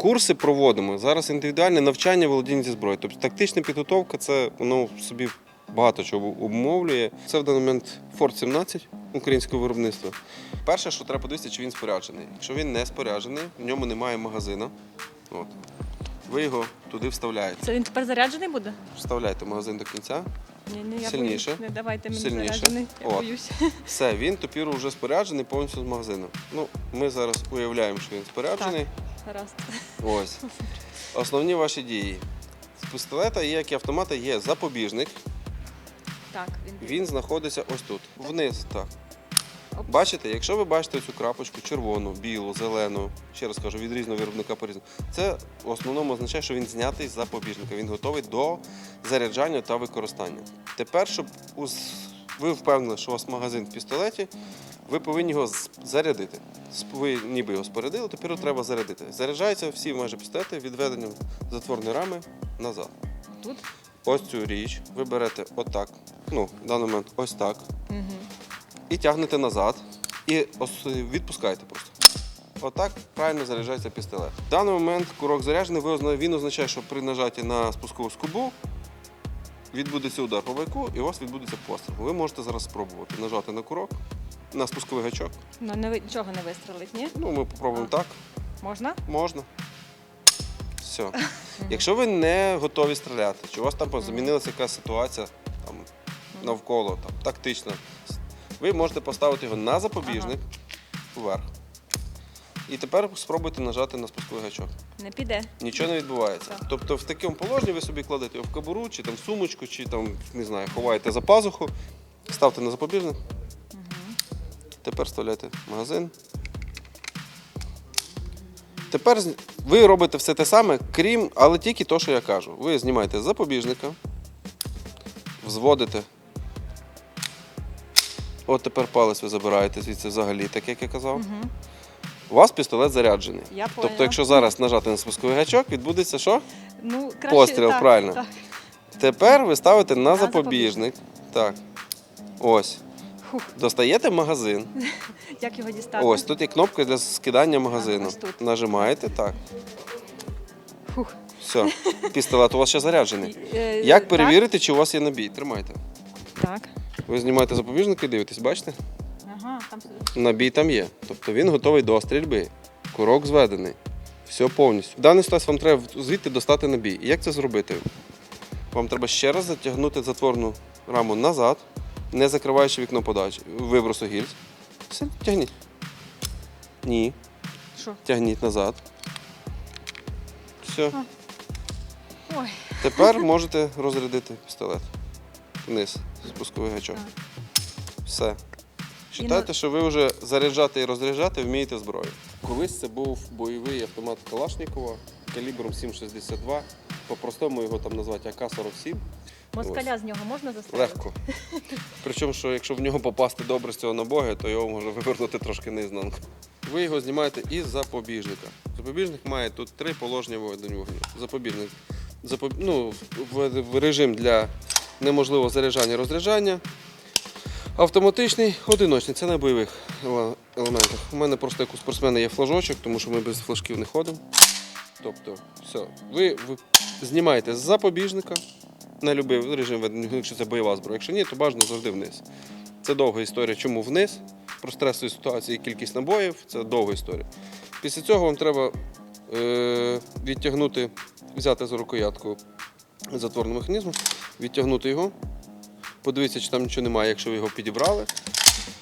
Курси проводимо. Зараз індивідуальне навчання володіння зі зброєю. Тобто тактична підготовка це воно в собі багато чого обумовлює. Це в даний момент Ford 17 українського виробництва. Перше, що треба подивитися, чи він споряджений. Якщо він не споряджений, в ньому немає магазина. От. Ви його туди вставляєте. Це він тепер заряджений буде? Вставляєте магазин до кінця. Ні, ні, я Сильніше. боюсь. Не давайте мені Сильніше. заряджений. Я О. боюсь. Все, він тепер вже споряджений повністю з магазину. Ну, ми зараз уявляємо, що він споряджений. Гаразд. Ось. Основні ваші дії. З пістолета як і автомата, є запобіжник. Так, він Він знаходиться ось тут. Вниз. Так. Оп. Бачите, якщо ви бачите цю крапочку червону, білу, зелену, ще раз кажу, від різного виробника по різному, це в основному означає, що він знятий з запобіжника. Він готовий до заряджання та використання. Тепер, щоб ус- ви впевнили, що у вас магазин в пістолеті, ви повинні його зарядити. Ви ніби його спорядили, тепер треба зарядити. Заряджаються всі майже пістолети відведенням затворної рами назад. тут. Ось цю річ ви берете отак, ну, в даний момент ось так, Угу. і тягнете назад, і відпускаєте просто. Отак правильно заряджається пістолет. В даний момент курок заряджений, він означає, що при нажатті на спускову скобу відбудеться удар по байку і у вас відбудеться постріл. Ви можете зараз спробувати нажати на курок, на спусковий гачок. Ну, не, ви- нічого не вистрелить, ні? Ну, ми попробуємо так. Можна? Можна. Все. Якщо ви не готові стріляти, чи у вас там змінилася якась ситуація там, навколо, там, тактична, ви можете поставити його на запобіжник вверх. І тепер спробуйте нажати на спусковий гачок. Не піде. Нічого не відбувається. Так. Тобто в такому положенні ви собі кладете його в кобуру, чи там в сумочку, чи там, не знаю, ховаєте за пазуху, ставте на запобіжник. Тепер вставляєте магазин. Тепер ви робите все те саме, крім, але тільки то, що я кажу. Ви знімаєте з запобіжника, взводите. От тепер палець ви забираєте звідси взагалі, так як я казав. Угу. У вас пістолет заряджений. Я Тобто, поняла. якщо зараз нажати на спусковий гачок, відбудеться що? Ну, краще, Постріл, так, правильно. Так. Тепер ви ставите на, На запобіжник. Так. Ось. Фух. Достаєте магазин. Як його дістати? Ось тут є кнопка для скидання магазину. ось тут. Нажимаєте так. Фух. Все. Пістолет у вас ще заряджений. Е, Як так? перевірити, чи у вас є набій? Тримайте. Так. Ви знімаєте запобіжник і дивитесь, бачите? Ага, там Набій там є. Тобто він готовий до стрільби. Курок зведений. Все повністю. В даний ситуації вам треба звідти достати набій. І як це зробити? Вам треба ще раз затягнути затворну раму назад, не закриваючи вікно подачі, вибросу гільз. Все, тягніть. Ні. що? Тягніть назад. Все. Ой. Тепер можете розрядити пістолет. Вниз, спусковий гачок. Все. Считайте, що ви вже заряджати і розряджати вмієте зброю. Колись це був бойовий автомат Калашнікова калібром 7,62. По-простому його там назвати АК-47. Москаля з нього можна застрелити? Легко. Причому, що якщо в нього попасти добре з цього набоги, то його може вивернути трошки наізнанку. Ви його знімаєте із запобіжника. Запобіжник має тут три положення вогню. Запобіжник запоб... ну, в, в режим для неможливого заряджання розряджання. Автоматичний, одиночний, це на бойових елементах. У мене просто як у спортсмена є флажочок, тому що ми без флажків не ходимо. Тобто, все, ви, ви знімаєте з запобіжника на будь-який режим якщо це бойова зброя. Якщо ні, то бажано завжди вниз. Це довга історія. Чому вниз? Про стресові ситуації, кількість набоїв це довга історія. Після цього вам треба е, відтягнути, взяти за рукоятку затворного механізму, відтягнути його, подивитися, чи там нічого немає, якщо ви його підібрали.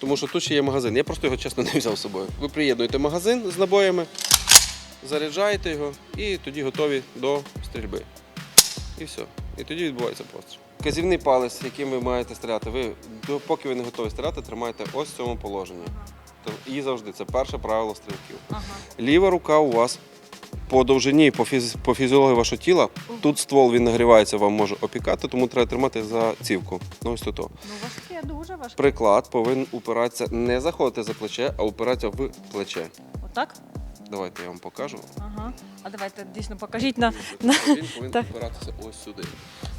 Тому що тут ще є магазин. Я просто його чесно не взяв з собою. Ви приєднуєте магазин з набоями, заряджаєте його і тоді готові до стрільби. І все. І тоді відбувається постріл. Казівний палець, яким ви маєте стріляти, ви поки ви не готові стріляти, тримайте ось в цьому положенні. І завжди це перше правило стрілків. Ага. Ліва рука у вас по довжині, по, фіз... по фізіології вашого тіла. Тут ствол він нагрівається, вам може опікати, тому треба тримати за цівку. Ну, ось тут. Ну, важке, дуже важке. Приклад повинен упиратися, не заходити за плече, а упиратися в плече. Отак? Давайте я вам покажу. Ага. А давайте дійсно покажіть на. Він повинен Так. опиратися ось сюди.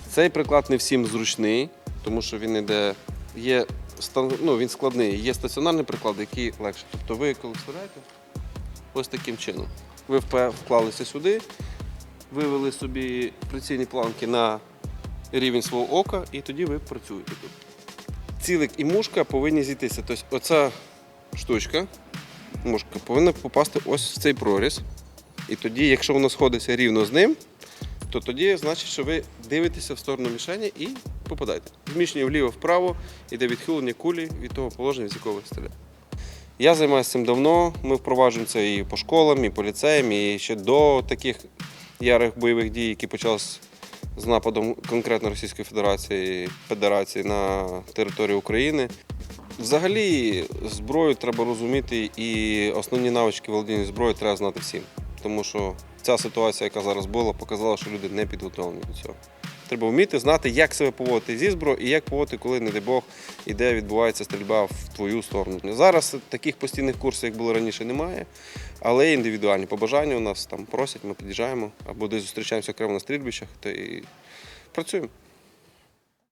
Цей приклад не всім зручний, тому що він іде. Є стан- ну, він складний. Є стаціонарний приклад, який легше. Тобто ви коли вставляєте ось таким чином. Ви вклалися сюди, вивели собі прицільні планки на рівень свого ока, і тоді ви працюєте тут. Цілик і мушка повинні зійтися. Тобто оця штучка, мушка, повинна попасти ось в цей проріз. І тоді, якщо воно сходиться рівно з ним, то тоді значить, що ви дивитеся в сторону мішені і попадаєте. Зміщення вліво-вправо іде відхилення кулі від того положення, з якого ви стріляєте. Я займаюся цим давно. Ми впроваджуємо це і по школам, і по ліцеям, і ще до таких ярих бойових дій, які почалися з нападом конкретно Російської Федерації Федерації на територію України. Взагалі, зброю треба розуміти, і основні навички володіння зброєю треба знати всім. Тому що ця ситуація, яка зараз була, показала, що люди не підготовлені до цього. Треба вміти знати, як себе поводити зі зброєю і як поводити, коли, не дай Бог, іде відбувається стрільба в твою сторону. Зараз таких постійних курсів, як було раніше, немає, але індивідуальні побажання у нас там просять, ми під'їжджаємо або десь зустрічаємося окремо на стрільбищах та і працюємо.